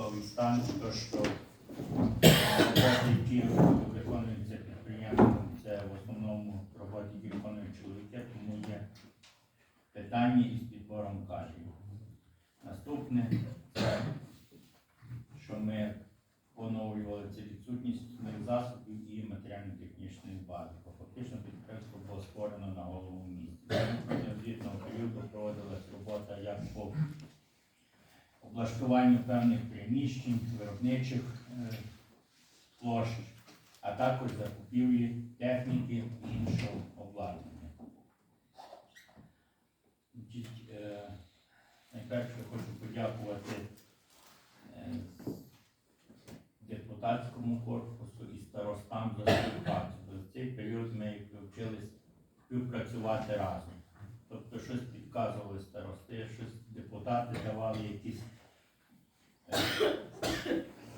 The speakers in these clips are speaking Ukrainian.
військовий стан, то що роботи, які виконуються підприємством, це в основному роботи, які виконують чоловіки, тому є питання із підбором кадрів. Наступне це, що ми поновлювали це відсутність основних засобів і матеріально-технічної бази. Бо Фактично підприємство було створено на голову місці. Протягом звітного періоду проводилась робота як по облаштуванню певних приміщень, виробничих е, площ, а також закупівлі техніки і іншого обладнання. Е, Найперше хочу подякувати е, депутатському корпусу і старостам за співпрацю. За цей період ми вчились співпрацювати разом. Тобто щось підказували старости, щось депутати давали якісь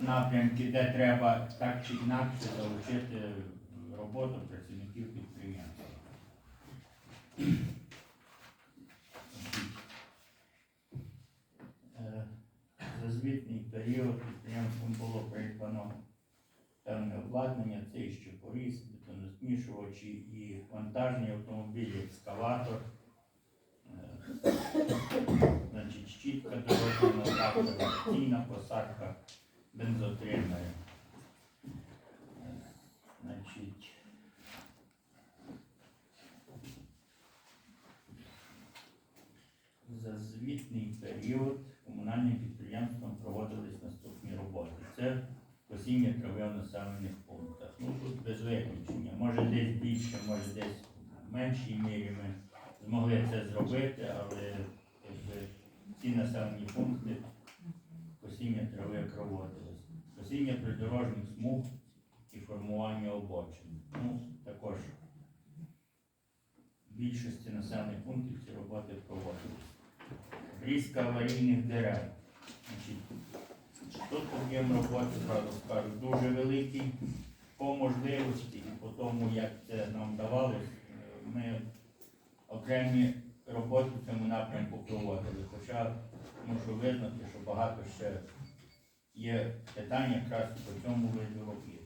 напрямки, де треба так чи інакше залучити роботу працівників підприємства. Е, За звітний період підприємством було придбано певне обладнання, це і щепоріз, бетонозмішувачі і вантажні автомобілі, екскаватор, е, значить, щітка дорожнього трактора, стійна посадка, бензотримери. Значить, за звітний період комунальним підприємством проводились наступні роботи. Це посіння трави в населених пунктах. Ну тут без виключення. Може десь більше, може десь в меншій мірі ми змогли це зробити, але ці населені пункти посіння трави проводились. Посіння придорожніх смуг і формування обочин. Ну, також в більшості населених пунктів ці роботи проводились. Різка аварійних дерев. Тут об'єм роботи, зразу скажу, дуже великий по можливості і по тому, як це нам давалось, е, ми окремі роботи в цьому напрямку проводили. Хоча мушу визнати, що багато ще є питань якраз по цьому виду робіт.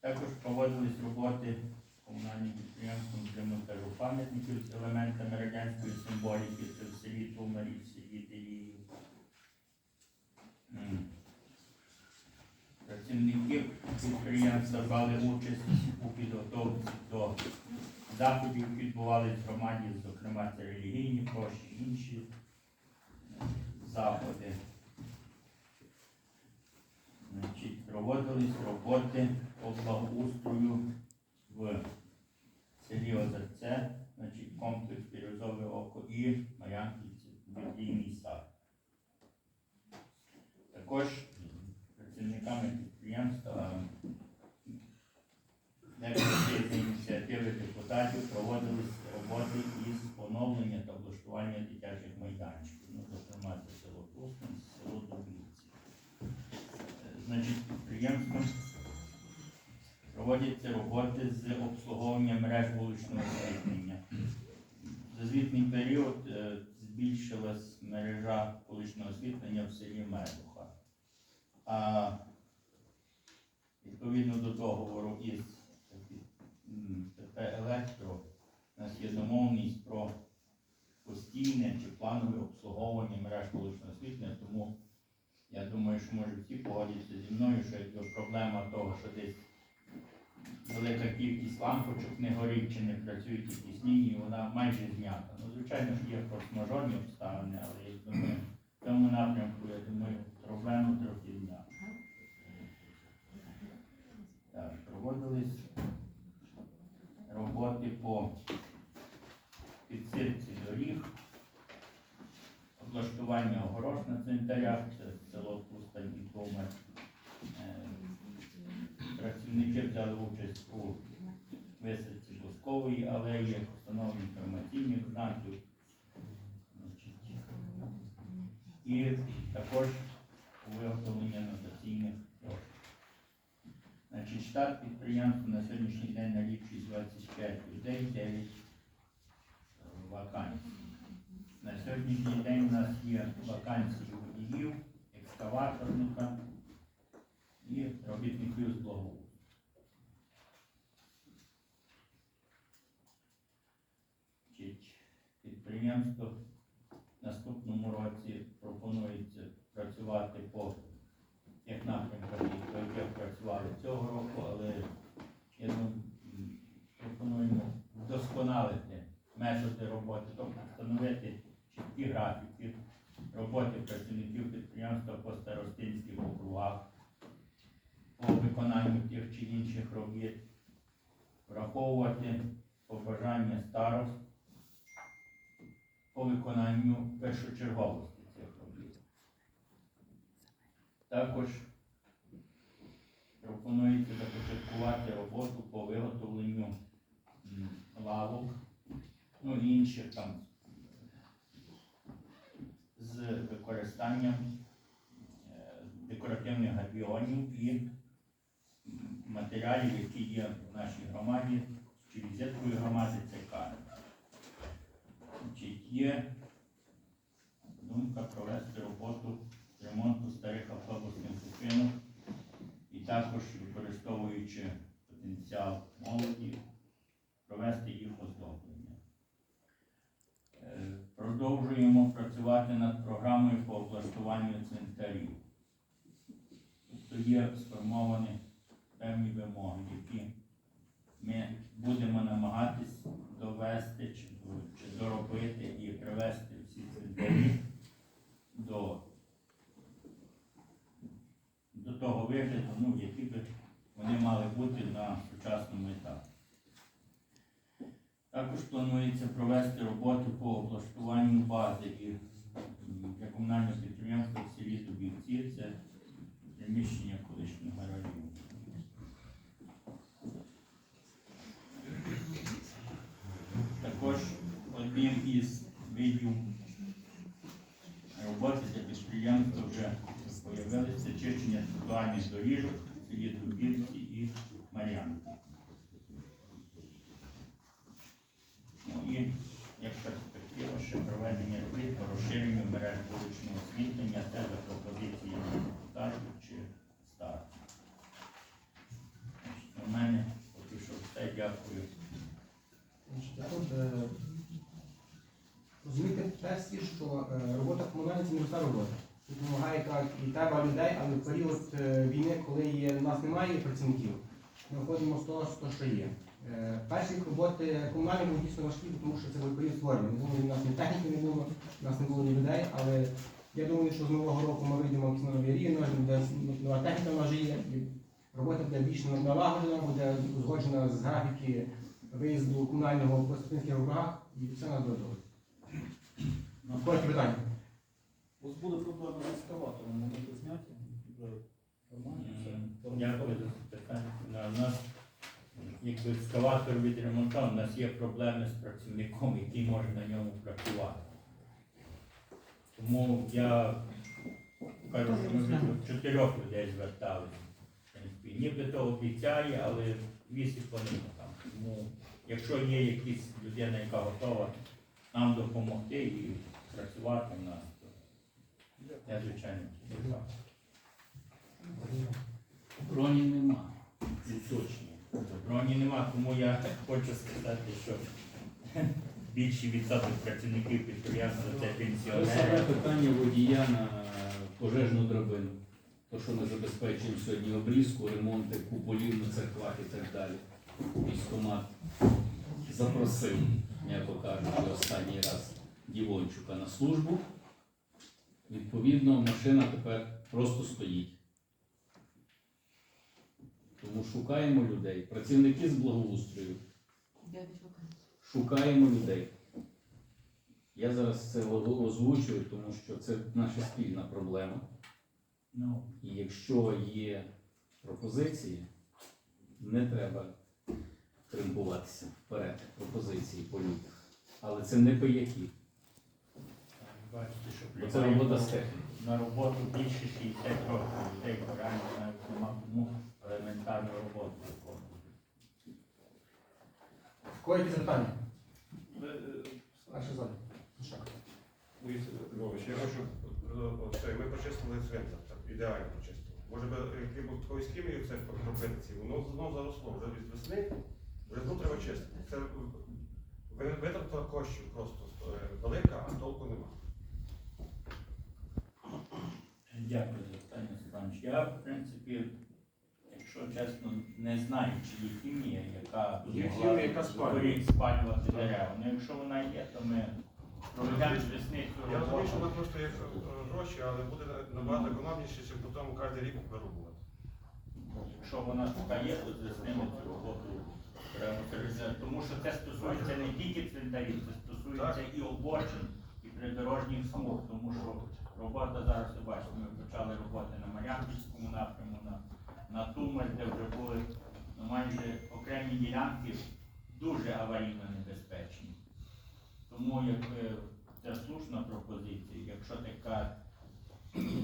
Також проводились роботи комунальним підприємством з демонтажу пам'ятників з елементами радянської символіки, це в селі Тумарі, в селі Деліїв. Працівники підприємства брали участь у підготовці до заходів, відбувалися в громаді, зокрема це релігійні прощі, інші заходи. Значить, проводились роботи по благоустрою в селі Озерце, значить, комплекс Бірюзове око і Мар'янківці, Біблійний сад. Також працівниками підприємства деякі з ініціативи депутатів проводились роботи із поновлення та облаштування дитячих майданчиків. Ну, зокрема, це село Трускин, село Дубівці. Е, Значить, підприємством проводяться роботи з обслуговування мереж вуличного освітлення. За звітний період е, збільшилась мережа вуличного освітлення в селі Медуха. А відповідно до договору із ПП Електро у нас є домовленість про постійне чи планове обслуговування мереж вуличного освітлення, тому я думаю, що може всі погодяться зі мною, що якби проблема того, що десь велика кількість лампочок не горить чи не працюють якісь лінії, вона майже знята. Ну, звичайно ж є форс-мажорні обставини, але я думаю, в цьому напрямку, я думаю, проблему трохи знято. Так, проводились роботи по підсипці доріг, облаштування огорож на цвинтарях, це село Пустань і Томер. Е, Працівники взяли участь у висадці бускової алеї, встановленні інформаційних знаків. І також у виготовленні анотаційних. Значить, штат підприємства на сьогоднішній день налічує 25 людей, 9 вакансій. На сьогоднішній день у нас є вакансії водіїв, екскаваторника і робітників з благоустрою. Підприємство в наступному році пропонується працювати по тих напрямках, по яких працювали цього року, але я думаю, пропонуємо вдосконалити методи роботи, тобто встановити чіткі графіки роботи працівників підприємства по старостинських округах, по виконанню тих чи інших робіт, враховувати побажання старост по виконанню першочерговості цих робіт. Також пропонується започаткувати роботу по виготовленню лавок, ну і інших там з використанням е, декоративних габіонів і матеріалів, які є в нашій громаді, чи візиткою громади, це карта. Є думка провести роботу з ремонту старих автобусних зупинок і також використовуючи потенціал молоді, провести їх оздоблення. Е, Продовжуємо працювати над програмою по облаштуванню цвинтарів. Тобто є сформовані певні вимоги, які ми будемо намагатись довести чи, чи доробити і привести всі цвинтарі до, до того вигляду, ну, які би вони мали бути на сучасному етапі. Також планується провести роботи по облаштуванню бази і для комунального підприємства в селі Дубівці. Це приміщення колишнього гаражу. Також одним із видів роботи для підприємства вже з'явилися чищення тротуарних доріжок в селі Дубівці і Мар'янки. Ну і як перспектива ще проведення робіт по розширенню мереж вуличного освітлення це за пропозиціями депутатів чи старт. У мене поки що все. Дякую. Е, розумієте персі, що е, робота комунальна це не проста робота. Допомагає так, і треба людей, але в період е, війни, коли у нас немає працівників, ми виходимо з того, що є. Е, Перші роботи комунальні були дійсно важкі, тому що це був період створення. Не думаю, у нас ні техніки не було, у нас не було ні людей, але я думаю, що з нового року ми вийдемо на нові рівні, де нова техніка в є, робота буде більш налагоджена, буде узгоджена з графіки виїзду комунального по Статинських округах і все добре. Ну, Короткі питання. Ось були проблеми з ескаватором, вони тут зняті, нормально. Дякую за запитання. У нас якби екскаватор відремонтований, у нас є проблеми з працівником, який може на ньому працювати. Тому я кажу, що ми вже до чотирьох людей зверталися. В Нібито обіцяє, але вісі планує там. Тому якщо є якась людина, яка готова нам допомогти і працювати в нас, то я звичайно. Броні нема. Відсутні. Броні нема, тому я хочу сказати, що більший відсоток працівників підприємства це Це саме питання водія на пожежну драбину. То, що ми забезпечуємо сьогодні обрізку, ремонти куполів на церквах і так далі. Військомат запросив, м'яко кажучи, останній раз Дівончука на службу. Відповідно, машина тепер просто стоїть. Тому шукаємо людей. Працівники з благоустрою. Шукаємо людей. Я зараз це озвучую, тому що це наша спільна проблема. Ну, І якщо є пропозиції, не треба тримбуватися вперед пропозиції по людях. Але це не пияки. бачите, що Бо це робота з техніки. на роботу більше 60 років людей, бо реально навіть нема кому елементарну роботу виконувати. Короткі запитання. Наше залі. Львович, я хочу, е, от, е, ми почистили цвинтар, так? ідеально почистили. Може би якимось хімією це робити ці, воно знов заросло, вже від весни, знов треба чистити. Це витрата коштів просто е, велика, а толку нема. Дякую за питання, Степанович. Я, в принципі, якщо чесно, не знаю, чи є хімія, яка Є хімія, яка спалює. спалювати дерева. Ну, якщо вона є, то ми проведемо з весни цю Я розумію, що роботу. ми просто є е, гроші, але буде набагато економніше, чим потім кожен рік вирубувати. Якщо вона така є, то з весни ми цю роботу. Тому що це стосується не тільки цвинтарів, це стосується і обочин, і придорожніх смуг, тому що робота зараз, ви бачите, ми почали роботи на Мар'янківському напряму, на, на Тумель, де вже були ну, майже окремі ділянки дуже аварійно небезпечні. Тому якби це слушна пропозиція, якщо така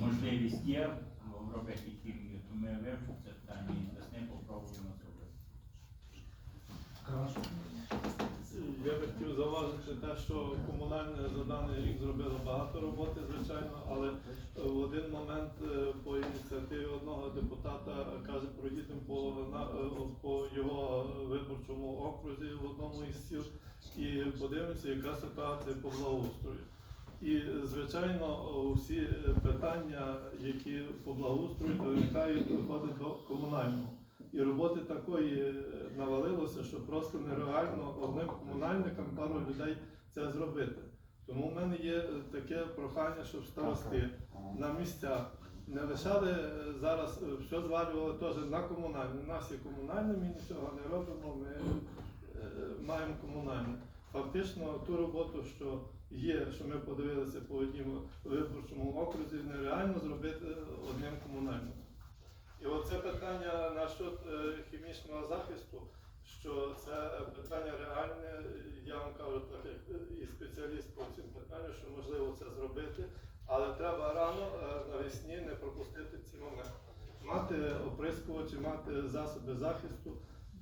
можливість є в- робити хімію, то ми вивчимо це питання і весни попробуємо. Я би хотів зауважити те, що комунальне за даний рік зробило багато роботи, звичайно, але в один момент е, по ініціативі одного депутата каже, проїдемо по, е, по його виборчому окрузі в одному із сіл і подивимося, яка ситуація по благоустрою. І, звичайно, всі питання, які по благоустрою виникають, виходять до комунального. І роботи такої навалилося, що просто нереально одним комунальникам пару людей це зробити. Тому в мене є е, таке прохання, щоб старости на місцях не лишали е, зараз, е, все звалювали теж на комунальне. У нас є комунальне, ми нічого не робимо, ми маємо комунальне. Фактично ту роботу, що є, що ми подивилися по одному виборчому окрузі, нереально зробити одним комунальним. І оце питання насчет хімічного захисту, що це питання реальне, я вам кажу, так як і спеціаліст по цим питанням, що можливо це зробити, але треба рано е, навесні не пропустити ці моменти. Мати оприскувачі, мати засоби захисту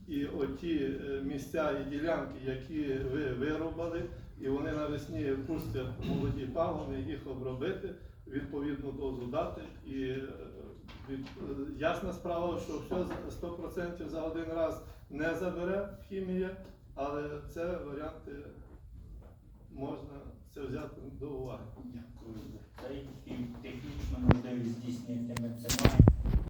і оті е, місця і ділянки, які ви вирубали, і вони навесні пустять молоді пагони, їх обробити, відповідну дозу дати і е, від, ясна справа, що все з- 100% за один раз не забере хімія, але це варіанти можна це взяти до уваги. Дякую. Технічно можливість здійснити ми це маємо.